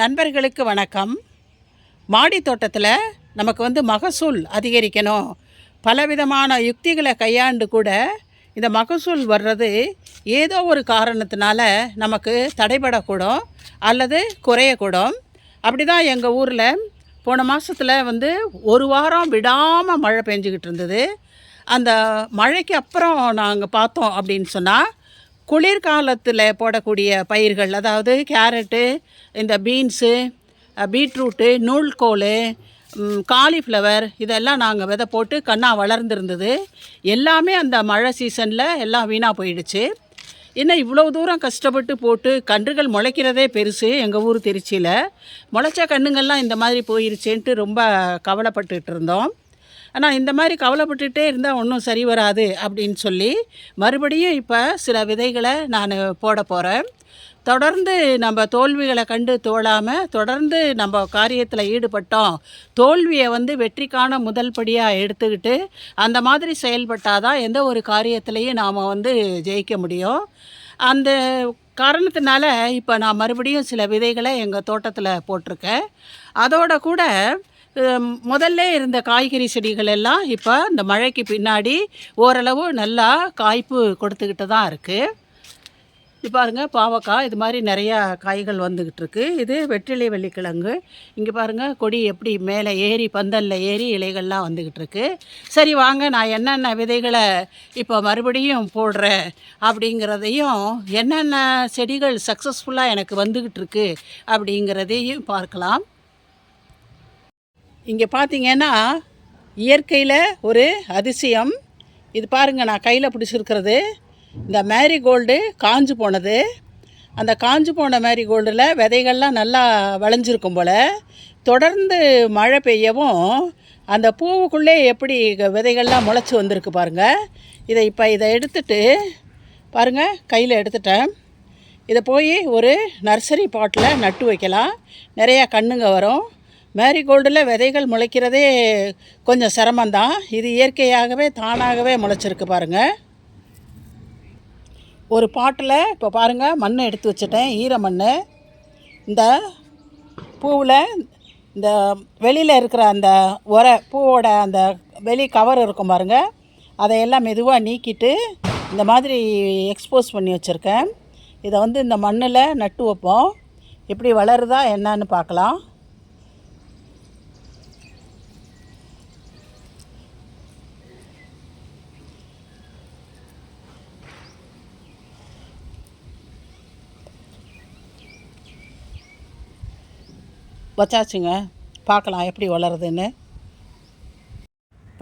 நண்பர்களுக்கு வணக்கம். மாடி தோட்டத்தில் நமக்கு வந்து மகசூல் அதிகரிக்கணும். பலவிதமான யுக்திகளை கையாண்டு கூட இந்த மகசூல் வர்றது ஏதோ ஒரு காரணத்தினால நமக்கு தடைபடக்கூடும் அல்லது குறையக்கூடும். அப்படி தான் எங்கள் ஊரில் போன மாதத்தில் வந்து ஒரு வாரம் விடாமல் மழை பெஞ்சிக்கிட்டு இருந்தது. அந்த மழைக்கு அப்புறம் நாங்கள் பார்த்தோம் அப்படின்னு சொன்னால் குளிர்காலத்தில் போடக்கூடிய பயிர்கள் அதாவது கேரட்டு இந்த பீன்ஸு பீட்ரூட்டு நூல்கோல் காலிஃப்ளவர் இதெல்லாம் நாங்கள் விதை போட்டு கண்ணாக வளர்ந்துருந்தது. எல்லாமே அந்த மழை சீசனில் எல்லாம் வீணாக போயிடுச்சு. இன்னும் இவ்வளோ தூரம் கஷ்டப்பட்டு போட்டு கன்றுகள் முளைக்கிறதே பெருசு எங்கள் ஊர் திருச்சியில். முளைச்ச கண்ணுங்கள்லாம் இந்த மாதிரி போயிருச்சேன்ட்டு ரொம்ப கவலைப்பட்டுட்டு இருந்தோம். ஆனால் இந்த மாதிரி கவலைப்பட்டுகிட்டே இருந்தால் ஒன்றும் சரி வராது அப்படின்னு சொல்லி மறுபடியும் இப்போ சில விதைகளை நான் போட போகிறேன் தொடர்ந்து நம்ம தோல்விகளை கண்டு தோழாமல் தொடர்ந்து நம்ம காரியத்தில் ஈடுபட்டோம் தோல்வியை வந்து வெற்றிக்கான முதல் படியாக எடுத்துக்கிட்டு அந்த மாதிரி செயல்பட்டால் தான் எந்த ஒரு காரியத்திலையும் நாம் வந்து ஜெயிக்க முடியும். அந்த காரணத்தினால இப்போ நான் மறுபடியும் சில விதைகளை எங்கள் தோட்டத்தில் போட்டிருக்கேன். அதோட கூட முதல்ல இருந்த காய்கறி செடிகள் எல்லாம் இப்போ இந்த மழைக்கு பின்னாடி ஓரளவு நல்லா காய்ப்பு கொடுத்துக்கிட்டு தான் இருக்குது இது பாருங்க பாவக்காய் இது மாதிரி நிறையா காய்கள் வந்துக்கிட்டு இருக்கு. இது வெற்றிலை வெள்ளிக்கிழங்கு. இங்கே பாருங்கள் கொடி எப்படி மேலே ஏறி பந்தலில் ஏறி இலைகள்லாம் வந்துக்கிட்டு இருக்கு. சரி வாங்க நான் என்னென்ன விதைகளை இப்போ மறுபடியும் போடுறேன் அப்படிங்கிறதையும் என்னென்ன செடிகள் சக்ஸஸ்ஃபுல்லாக எனக்கு வந்துக்கிட்டு இருக்கு அப்படிங்கிறதையும் பார்க்கலாம். இங்கே பார்த்தீங்கன்னா இயற்கையில் ஒரு அதிசயம். இது பாருங்கள் நான் கையில் பிடிச்சிருக்கிறது. இந்த மேரிகோல்டு காஞ்சு போனது. அந்த காஞ்சு போன மேரிகோல்டில் விதைகள்லாம் நல்லா விளைஞ்சிருக்கும் போல். தொடர்ந்து மழை பெய்யவும் அந்த பூவுக்குள்ளே எப்படி விதைகள்லாம் முளைச்சி வந்திருக்கு பாருங்கள் இதை இப்போ இதை எடுத்துட்டு பாருங்கள் கையில் எடுத்துட்டேன். இதை போய் ஒரு நர்சரி பாட்டில் நட்டு வைக்கலாம். நிறையா கண்ணுங்க வரும். மேரிகோல்டில் விதைகள் முளைக்கிறதே கொஞ்சம் சிரமந்தான் இது இயற்கையாகவே தானாகவே முளைச்சிருக்கு பாருங்கள் ஒரு பாட்டில் இப்போ பாருங்கள் மண் எடுத்து வச்சுட்டேன் ஈர மண் இந்த பூவில் இந்த வெளியில் இருக்கிற அந்த உர பூவோட அந்த வெளி கவர் இருக்கும் பாருங்கள் அதையெல்லாம் மெதுவாக நீக்கிட்டு இந்த மாதிரி எக்ஸ்போஸ் பண்ணி வச்சுருக்கேன். இதை வந்து இந்த மண்ணில் நட்டு வைப்போம். எப்படி வளருதா என்னன்னு பார்க்கலாம். வச்சாச்சுங்க. பார்க்கலாம் எப்படி வளருதுன்னு.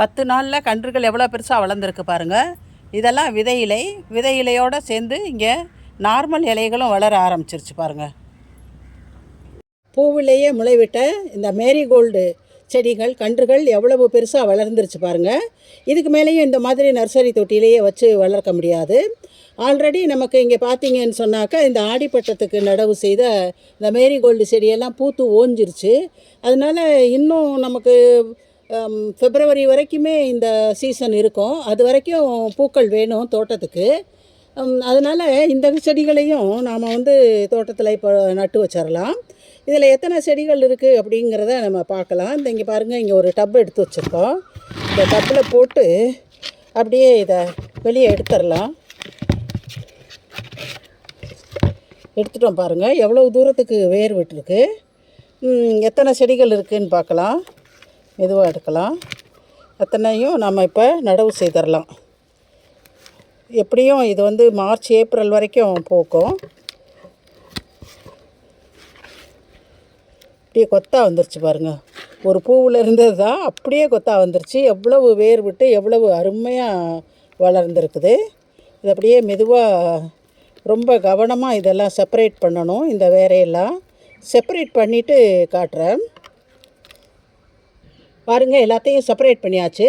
பத்து நாளில் கன்றுகள் எவ்வளோ பெருசாக வளர்ந்துருக்கு பாருங்கள் இதெல்லாம் விதை இலை. விதை இலையோடு சேர்ந்து இங்கே நார்மல் இலைகளும் வளர ஆரம்பிச்சிருச்சு பாருங்கள் பூவிலேயே முளைவிட்ட இந்த மேரிகோல்டு செடிகள் கன்றுகள் எவ்வளவு பெருசாக வளர்ந்துருச்சு பாருங்கள் இதுக்கு மேலேயும் இந்த மாதிரி நர்சரி தொட்டிலேயே வச்சு வளர்க்க முடியாது. ஆல்ரெடி நமக்கு இங்கே பார்த்தீங்கன்னு சொன்னாக்கா இந்த ஆடிப்பட்டத்துக்கு நடவு செய்த இந்த மேரிகோல்டு செடியெல்லாம் பூத்து ஓஞ்சிருச்சு. அதனால் இன்னும் நமக்கு ஃபிப்ரவரி பிப்ரவரி வரைக்குமே இந்த சீசன் இருக்கும். அது வரைக்கும் பூக்கள் வேணும் தோட்டத்துக்கு. அதனால் இந்த செடிகளையும் நாம் வந்து தோட்டத்தில் இப்போ நட்டு வச்சிடலாம் இதில் எத்தனை செடிகள் இருக்குது அப்படிங்கிறத நம்ம பார்க்கலாம். இந்த இங்கே பாருங்கள் இங்கே ஒரு டப் எடுத்து வச்சுருக்கோம். இந்த டப்பில் போட்டு அப்படியே இதை வெளியே எடுத்துடலாம் எடுத்துட்டோம் பாருங்கள் எவ்வளோ தூரத்துக்கு வேர் விட்டுருக்கு? எத்தனை செடிகள் இருக்குதுன்னு பார்க்கலாம். மெதுவாக எடுக்கலாம். அத்தனையும் நம்ம இப்போ நடவு செய்திடலாம் எப்படியும் இது வந்து மார்ச் ஏப்ரல் வரைக்கும் பூக்கும். அப்படியே கொத்தா வந்துருச்சு பாருங்கள் ஒரு பூவில் இருந்தது தான் அப்படியே கொத்தா வந்துருச்சு. எவ்வளவு வேர் விட்டு எவ்வளவு அருமையாக வளர்ந்துருக்குது. இது அப்படியே மெதுவாக ரொம்ப கவனமாக இதெல்லாம் செப்பரேட் பண்ணணும் இந்த வேரையெல்லாம். செப்பரேட் பண்ணிவிட்டு காட்டுறேன். பாருங்கள் எல்லாத்தையும் செப்பரேட் பண்ணியாச்சு.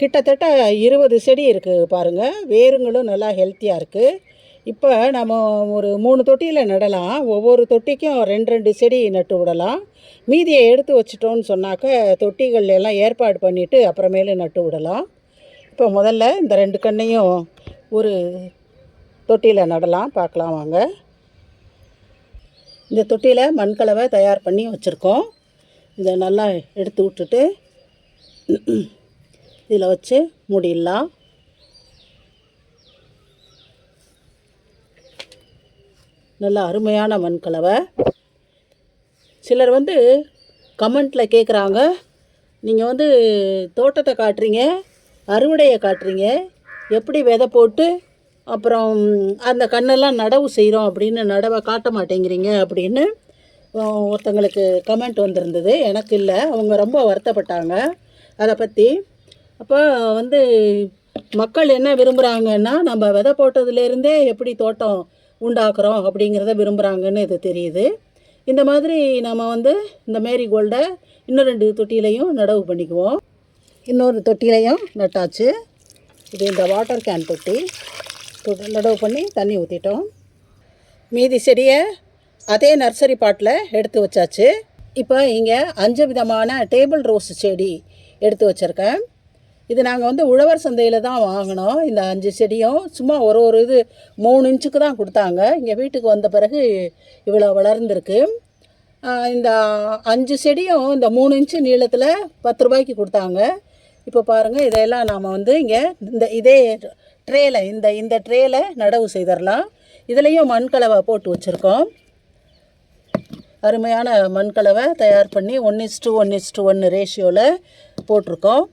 கிட்டத்தட்ட இருபது செடி இருக்குது பாருங்கள் வேருங்களும் நல்லா ஹெல்த்தியாக இருக்குது இப்போ நம்ம ஒரு மூணு தொட்டியில் நடலாம். ஒவ்வொரு தொட்டிக்கும் ரெண்டு ரெண்டு செடி நட்டு விடலாம். மீதியை எடுத்து வச்சிட்டோன்னு சொன்னாக்க தொட்டிகள் எல்லாம் ஏற்பாடு பண்ணிவிட்டு அப்புறமேலு நட்டு விடலாம். இப்போ முதல்ல இந்த ரெண்டு கண்ணையும் ஒரு தொட்டியில் நடலாம் பார்க்கலாம் வாங்க. இந்த தொட்டியில் மண்கலவை தயார் பண்ணி வச்சுருக்கோம். இதை நல்லா எடுத்து விட்டுட்டு இதில் வச்சு மூடிடலாம். நல்ல அருமையான மண்கலவை சிலர் வந்து கமெண்ட்டில் கேட்குறாங்க நீங்கள் வந்து தோட்டத்தை காட்டுறீங்க அறுவடையை காட்டுறீங்க எப்படி விதை போட்டு அப்புறம் அந்த கண்ணெல்லாம் நடவு செய்கிறோம் அப்படின்னு நடவை காட்ட மாட்டேங்கிறீங்க அப்படின்னு ஒருத்தங்களுக்கு கமெண்ட் வந்திருந்தது. எனக்கு இல்லை அவங்க ரொம்ப வருத்தப்பட்டாங்க. அதை பற்றி அப்போ வந்து மக்கள் என்ன விரும்புகிறாங்கன்னா நம்ம விதை போட்டதுலேருந்தே எப்படி தோட்டம் உண்டாக்குறோம் அப்படிங்கிறத விரும்புகிறாங்கன்னு இது தெரியுது. இந்த மாதிரி நம்ம வந்து இந்த மேரி கோல்டை இன்னும் ரெண்டு தொட்டிலையும் நடவு பண்ணிக்குவோம். இன்னொரு தொட்டிலையும் நட்டாச்சு. இது இந்த வாட்டர் கேன் தொட்டி. தொ- நடவு பண்ணி தண்ணி ஊற்றிட்டோம் மீதி செடியை அதே நர்சரி பாட்டில் எடுத்து வச்சாச்சு. இப்போ இங்கே அஞ்சு விதமான டேபிள் ரோஸ் செடி எடுத்து வச்சுருக்கேன். இது நாங்கள் வந்து உழவர் சந்தையில் தான் வாங்கினோம். இந்த அஞ்சு செடியும் சும்மா ஒரு ஒரு இது மூணு இன்ச்சுக்கு தான் கொடுத்தாங்க. இங்கே வீட்டுக்கு வந்த பிறகு இவ்வளோ வளர்ந்துருக்கு. இந்த அஞ்சு செடியும் இந்த மூணு இன்ச்சு நீளத்தில் பத்து ரூபாய்க்கு கொடுத்தாங்க. இப்போ பாருங்கள் இதையெல்லாம் நாம் வந்து இங்கே இந்த இதே ட்ரேயில் இந்த இந்த ட்ரேயில் நடவு செய்திடலாம் இதுலேயும் மண்கலவை போட்டு வச்சுருக்கோம். அருமையான மண்கலவை தயார் பண்ணி one is to one is ஒன்று ரேஷியோவில் போட்டிருக்கோம்.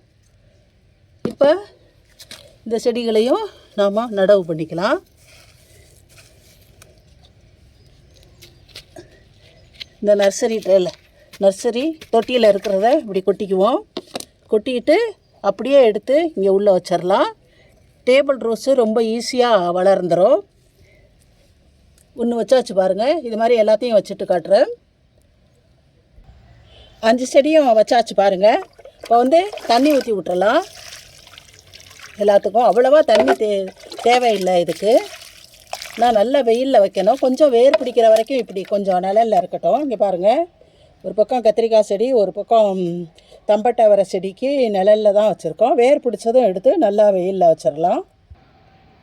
இப்போ இந்த செடிகளையும் நாம் நடவு பண்ணிக்கலாம். இந்த நர்சரி ட்ரேல நர்சரி தொட்டியில் இருக்கிறத இப்படி கொட்டிக்குவோம். கொட்டிக்கிட்டு அப்படியே எடுத்து இங்கே உள்ளே வச்சிடலாம் டேபிள் ரோஸு ரொம்ப ஈஸியாக வளர்ந்துடும் ஒன்று வச்சாச்சு பாருங்கள் இது மாதிரி எல்லாத்தையும் வச்சுட்டு காட்டுறேன். அஞ்சு செடியும் வச்சாச்சு பாருங்கள் இப்போ வந்து தண்ணி ஊற்றி விட்டுறலாம். எல்லாத்துக்கும் அவ்வளோவா தண்ணி தே தேவையில்லை இதுக்கு. நான் நல்ல வெயிலில் வைக்கணும். கொஞ்சம் வேர் பிடிக்கிற வரைக்கும் இப்படி கொஞ்சம் நிழல்ல இருக்கட்டும். இங்கே பாருங்கள் ஒரு பக்கம் கத்திரிக்காய் செடி ஒரு பக்கம் தம்பட்டை வர செடிக்கு நிழலில் தான் வச்சுருக்கோம். வேர் பிடிச்சதும் எடுத்து நல்லா வெயிலில் வச்சிடலாம்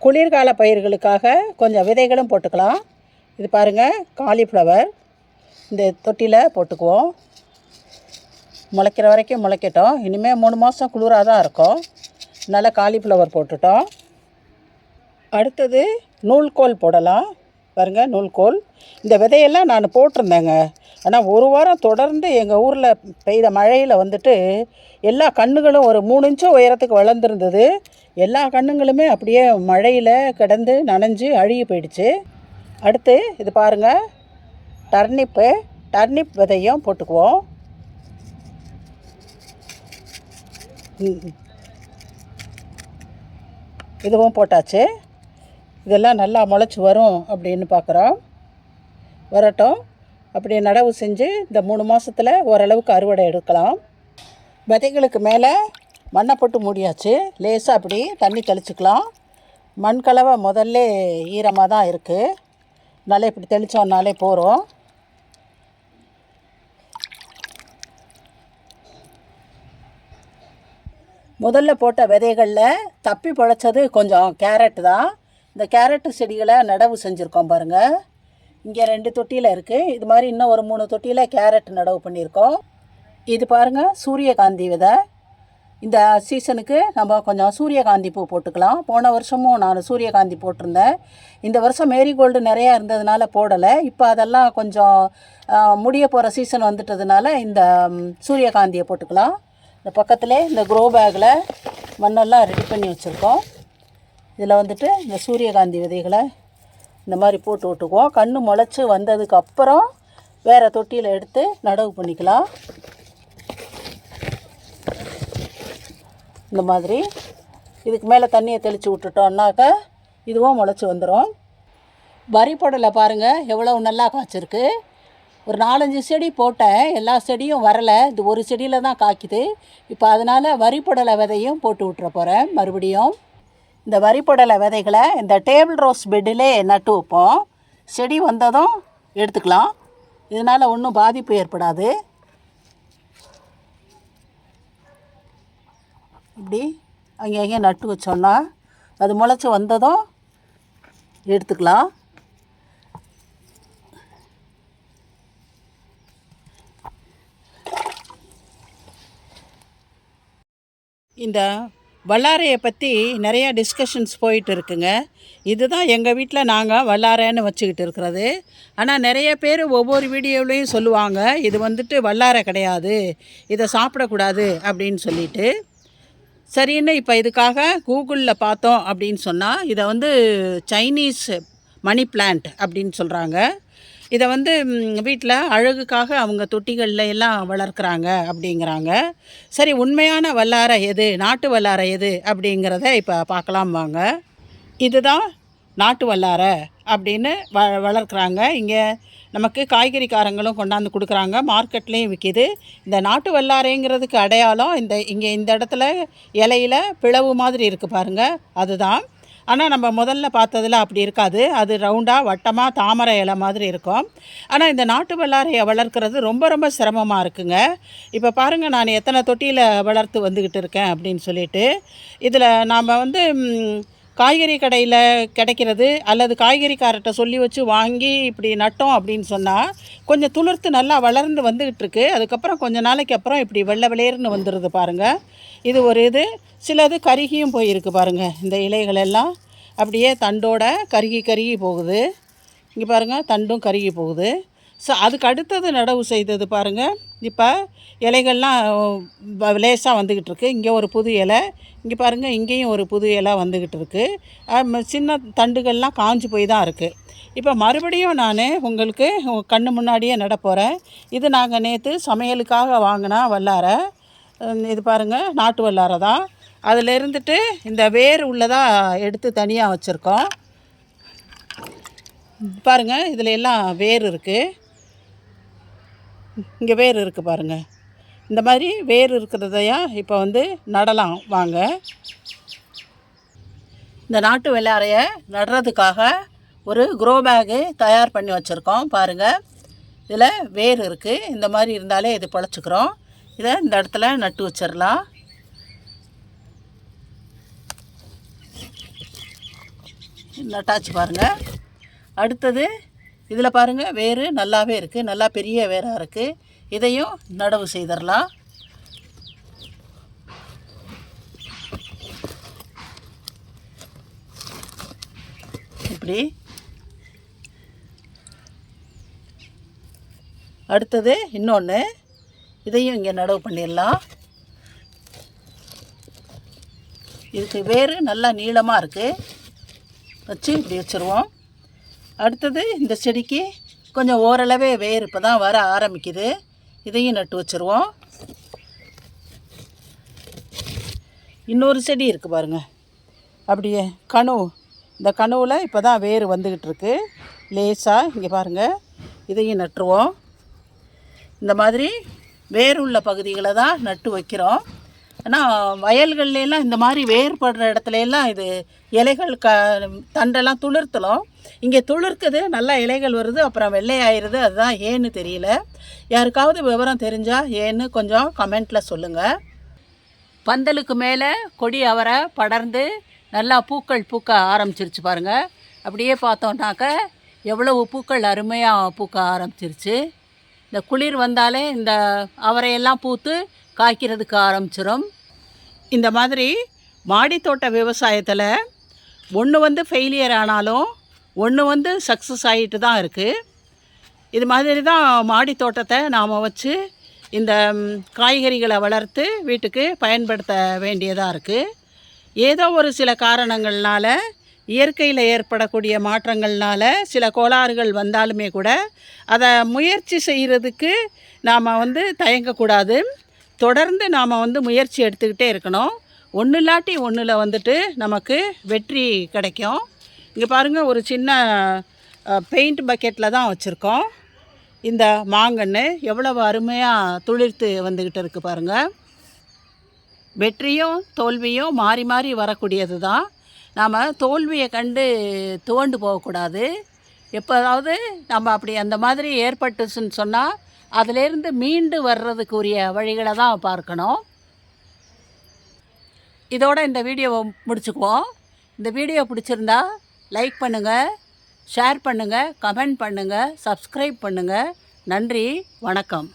குளிர்கால பயிர்களுக்காக கொஞ்சம் விதைகளும் போட்டுக்கலாம். இது பாருங்கள் காலிஃப்ளவர். இந்த தொட்டியில் போட்டுக்குவோம். முளைக்கிற வரைக்கும் முளைக்கட்டும். இனிமேல் மூணு மாதம் குளிராக தான் இருக்கும். நல்லா காலிஃப்ளவர் போட்டுட்டோம். அடுத்தது நூல்கோல் போடலாம். பாருங்கள் நூல்கோல். இந்த விதையெல்லாம் நான் போட்டிருந்தேங்க. ஆனால் ஒரு வாரம் தொடர்ந்து எங்கள் ஊரில் பெய்த மழையில் வந்துட்டு எல்லா கண்ணுகளும் ஒரு மூணு இன்ச்சும் உயரத்துக்கு வளர்ந்துருந்தது. எல்லா கண்ணுங்களுமே அப்படியே மழையில் கிடந்து நனைஞ்சு அழுகி போயிடுச்சு. அடுத்து இது பாருங்கள் டர்னிப்பு டர்னிப் விதையும் போட்டுக்குவோம். ம். இதுவும் போட்டாச்சு. இதெல்லாம் நல்லா முளைச்சி வரும் அப்படின்னு பார்க்குறோம் வரட்டும். அப்படி நடவு செஞ்சு இந்த மூணு மாதத்தில் ஓரளவுக்கு அறுவடை எடுக்கலாம். விதைகளுக்கு மேலே மண்ணை போட்டு மூடியாச்சு. லேசாக அப்படி தண்ணி தெளிச்சுக்கலாம். மண் கலவை முதல்ல ஈரமாக தான் இருக்குது நல்லா இப்படி தெளித்தோம்னாலே போகிறோம் முதல்ல போட்ட விதைகளில் தப்பி பழைச்சது கொஞ்சம் கேரட் தான். இந்த கேரட்டு செடிகளை நடவு செஞ்சுருக்கோம் பாருங்கள் இங்கே ரெண்டு தொட்டியில் இருக்குது இது மாதிரி இன்னும் ஒரு மூணு தொட்டியில் கேரட் நடவு பண்ணியிருக்கோம். இது பாருங்கள் சூரியகாந்தி விதை. இந்த சீசனுக்கு நம்ம கொஞ்சம் சூரியகாந்தி பூ போட்டுக்கலாம். போன வருஷமும் நான் சூரியகாந்தி போட்டிருந்தேன். இந்த வருஷம் மேரிகோல்டு நிறையா இருந்ததுனால போடலை. இப்போ அதெல்லாம் கொஞ்சம் முடிய போகிற சீசன் வந்துட்டதுனால இந்த சூரியகாந்தியை போட்டுக்கலாம். இந்த பக்கத்தில் இந்த க்ரோ பேக்கில் மண்ணெல்லாம் ரெடி பண்ணி வச்சுருக்கோம். இதில் வந்துட்டு இந்த சூரியகாந்தி விதைகளை இந்த மாதிரி போட்டு விட்டுக்குவோம். கன்று முளைச்சி வந்ததுக்கப்புறம் வேறு தொட்டியில் எடுத்து நடவு பண்ணிக்கலாம். இந்த மாதிரி இதுக்கு மேலே தண்ணியை தெளித்து விட்டுட்டோம்னாக்க இதுவும் முளைச்சி வந்துடும் வரிப்படலை பாருங்கள் எவ்வளோ நல்லா காய்ச்சிருக்கு. ஒரு நாலஞ்சு செடி போட்டேன். எல்லா செடியும் வரலை. இது ஒரு செடியில் தான் காய்க்குது. இப்போ அதனால் வரிப்படலை விதையும் போட்டு விட்டுற போகிறேன் மறுபடியும் இந்த வரிப்படலை விதைகளை இந்த டேபிள் ரோஸ் பெட்டிலே நட்டு வைப்போம். செடி வந்ததும் எடுத்துக்கலாம். இதனால் ஒன்றும் பாதிப்பு ஏற்படாது. இப்படி அங்கே எங்கே நட்டு வச்சோன்னா அது முளைச்சி வந்ததும் எடுத்துக்கலாம். இந்த வல்லாரையை பற்றி நிறையா டிஸ்கஷன்ஸ் போயிட்டு இருக்குங்க. இதுதான் எங்கள் வீட்டில் நாங்கள் வல்லாரைன்னு வச்சுக்கிட்டு இருக்கிறது. ஆனால் நிறைய பேர் ஒவ்வொரு வீடியோவிலையும் சொல்லுவாங்க இது வந்துட்டு வல்லாரை கிடையாது இதை சாப்பிடக்கூடாது அப்படின்னு சொல்லிட்டு. சரின்னு இப்போ இதுக்காக கூகுளில் பார்த்தோம் அப்படின்னு சொன்னால் இதை வந்து சைனீஸ் மணி பிளான்ட் அப்படின்னு சொல்கிறாங்க இதை வந்து வீட்டில் அழகுக்காக அவங்க தொட்டிகளில் எல்லாம் வளர்க்குறாங்க அப்படிங்கிறாங்க. சரி உண்மையான வல்லாரை எது? நாட்டு வல்லார எது? அப்படிங்கிறத இப்போ பார்க்கலாம் வாங்க. இதுதான் நாட்டு வல்லார அப்படின்னு வ வளர்க்குறாங்க. இங்கே நமக்கு காய்கறிக்காரங்களும் கொண்டாந்து கொடுக்குறாங்க. மார்க்கெட்லேயும் விற்கிது இந்த நாட்டு வல்லாரைங்கிறதுக்கு அடையாளம் இந்த இங்கே இந்த இடத்துல இலையில பிளவு மாதிரி இருக்குது பாருங்கள் அதுதான் ஆனால் நம்ம முதல்ல பார்த்ததில் அப்படி இருக்காது. அது ரவுண்டாக வட்டமாக தாமரை இலை மாதிரி இருக்கும். ஆனால் இந்த நாட்டு வல்லாரையை வளர்க்குறது ரொம்ப ரொம்ப சிரமமாக இருக்குங்க. இப்போ பாருங்கள் நான் எத்தனை தொட்டியில் வளர்த்து வந்துக்கிட்டு இருக்கேன் அப்படின்னு சொல்லிட்டு. இதில் நாம் வந்து காய்கறி கடையில் கிடைக்கிறது அல்லது காய்கறிக்காரர்கிட்ட சொல்லி வச்சு வாங்கி இப்படி நட்டோம் அப்படின்னு சொன்னால் கொஞ்சம் துளிர்த்து நல்லா வளர்ந்து வந்துக்கிட்டு இருக்கு அதுக்கப்புறம் கொஞ்ச நாளைக்கு அப்புறம் இப்படி வெள்ளை வெளியேறுன்னு வந்துடுது பாருங்கள் இது ஒரு இது. சிலது கருகியும் போயிருக்கு பாருங்கள் இந்த இலைகள் எல்லாம் அப்படியே தண்டோட கருகி கருகி போகுது. இங்கே பாருங்கள் தண்டும் கருகி போகுது. ஸோ அதுக்கு அடுத்தது நடவு செய்தது பாருங்கள் இப்போ இலைகள்லாம் லேசாக வந்துக்கிட்டு இருக்கு. இங்கே ஒரு புது இலை இங்கே பாருங்கள் இங்கேயும் ஒரு புது இலை வந்துக்கிட்டு இருக்குது சின்ன தண்டுகள்லாம் காஞ்சி போய் தான் இருக்குது இப்போ மறுபடியும் நான் உங்களுக்கு கண்ணு முன்னாடியே நடப்போகிறேன் இது நாங்கள் நேற்று சமையலுக்காக வாங்கினா வல்லாரை. இது பாருங்கள் நாட்டு வல்லாரை தான். அதில் இருந்துட்டு இந்த வேர் உள்ளதாக எடுத்து தனியாக வச்சுருக்கோம். பாருங்கள் இதில் எல்லாம் வேர் இருக்குது இங்கே வேர் இருக்குது பாருங்கள் இந்த மாதிரி வேர் இருக்கிறதையா இப்போ வந்து நடலாம். வாங்க. இந்த நாட்டு வெள்ளாரையை நடுறதுக்காக ஒரு க்ரோ பேகு தயார் பண்ணி வச்சுருக்கோம் பாருங்கள் இதில் வேர் இருக்குது இந்த மாதிரி இருந்தாலே இது பழச்சிக்கிறோம். இதை இந்த இடத்துல நட்டு வச்சிடலாம். நட்டாச்சு பாருங்கள் அடுத்தது இதில் பாருங்கள் வேர் நல்லாவே இருக்குது நல்லா பெரிய வேராக இருக்குது இதையும் நடவு செய்திடலாம் இப்படி. அடுத்தது இன்னொன்று இதையும் இங்கே நடவு பண்ணிடலாம் இதுக்கு வேர் நல்லா நீளமாக இருக்குது வச்சு இப்படி வச்சுருவோம். அடுத்தது இந்த செடிக்கு கொஞ்சம் ஓரளவே வேர் இப்போ தான் வர ஆரம்பிக்குது. இதையும் நட்டு வச்சுருவோம். இன்னொரு செடி இருக்குது பாருங்கள் அப்படியே கணு இந்த கணுவில் இப்போ தான் வேர் வந்துக்கிட்டு இருக்கு. லேசாக இங்கே பாருங்கள் இதையும் நட்டுருவோம். இந்த மாதிரி வேர் உள்ள பகுதிகளை தான் நட்டு வைக்கிறோம். ஆனால் வயல்கள்லாம் இந்த மாதிரி வேறுபடுற இடத்துல எல்லாம் இது இலைகள் க தண்டெல்லாம் துளிர்த்தலும். இங்கே துளிர்க்குது நல்லா இலைகள் வருது அப்புறம் வெள்ளையாயிருது அதுதான் ஏன்னு தெரியல. யாருக்காவது விவரம் தெரிஞ்சால் ஏன்னு கொஞ்சம் கமெண்ட்டில் சொல்லுங்கள் பந்தலுக்கு மேலே கொடி அவரை படர்ந்து நல்லா பூக்கள் பூக்க ஆரம்பிச்சிருச்சு பாருங்கள் அப்படியே பார்த்தோன்னாக்க எவ்வளவு பூக்கள் அருமையாக பூக்க ஆரம்பிச்சிருச்சு. இந்த குளிர் வந்தாலே இந்த அவரையெல்லாம் பூத்து காய்க்கிறதுக்கு ஆரம்பிச்சிடும் இந்த மாதிரி மாடித்தோட்ட விவசாயத்தில் ஒன்று வந்து ஃபெயிலியர் ஆனாலும் ஒன்று வந்து சக்ஸஸ் ஆகிட்டு தான் இருக்குது இது மாதிரி தான் மாடி தோட்டத்தை நாம் வச்சு இந்த காய்கறிகளை வளர்த்து வீட்டுக்கு பயன்படுத்த வேண்டியதாக இருக்குது ஏதோ ஒரு சில காரணங்கள்னால் இயற்கையில் ஏற்படக்கூடிய மாற்றங்கள்னால் சில கோளாறுகள் வந்தாலுமே கூட அதை முயற்சி செய்கிறதுக்கு நாம் வந்து தயங்கக்கூடாது. தொடர்ந்து நாம் வந்து முயற்சி எடுத்துக்கிட்டே இருக்கணும். ஒன்று இல்லாட்டி ஒன்றில் வந்துட்டு நமக்கு வெற்றி கிடைக்கும். இங்கே பாருங்கள் ஒரு சின்ன பெயிண்ட் பக்கெட்டில் தான் வச்சுருக்கோம். இந்த மாங்கன்று எவ்வளவு அருமையாக துளிர்த்து வந்துக்கிட்டு இருக்குது பாருங்கள் வெற்றியும் தோல்வியும் மாறி மாறி வரக்கூடியது தான். நாம் தோல்வியை கண்டு துவண்டு போகக்கூடாது. எப்போதாவது நம்ம அப்படி அந்த மாதிரி ஏற்பட்டுச்சுன்னு சொன்னால் அதிலேருந்து மீண்டு வர்றதுக்குரிய வழிகளை தான் பார்க்கணும். இதோட இந்த வீடியோவை முடிச்சுக்குவோம். இந்த வீடியோ பிடிச்சிருந்தா லைக் பண்ணுங்கள் ஷேர் பண்ணுங்கள் கமெண்ட் பண்ணுங்கள் சப்ஸ்கிரைப் பண்ணுங்கள் நன்றி வணக்கம்.